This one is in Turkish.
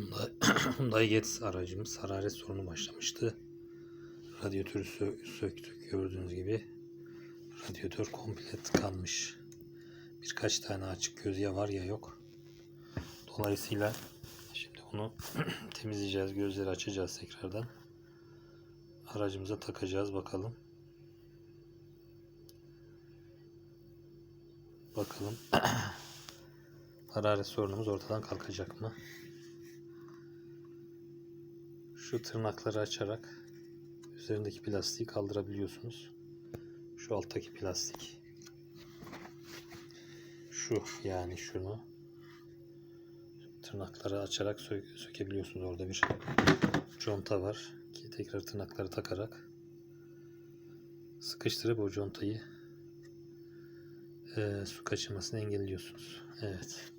Hyundai, Hyundai Getz aracımız hararet sorunu başlamıştı. Radyatörü sö- söktük gördüğünüz gibi. Radyatör komple tıkanmış. Birkaç tane açık göz ya var ya yok. Dolayısıyla şimdi bunu temizleyeceğiz. Gözleri açacağız tekrardan. Aracımıza takacağız bakalım. Bakalım hararet sorunumuz ortadan kalkacak mı? Şu tırnakları açarak üzerindeki plastiği kaldırabiliyorsunuz. Şu alttaki plastik. Şu yani şunu tırnakları açarak sö- sökebiliyorsunuz. Orada bir conta var ki tekrar tırnakları takarak sıkıştırıp o contayı eee, su kaçırmasını engelliyorsunuz. Evet.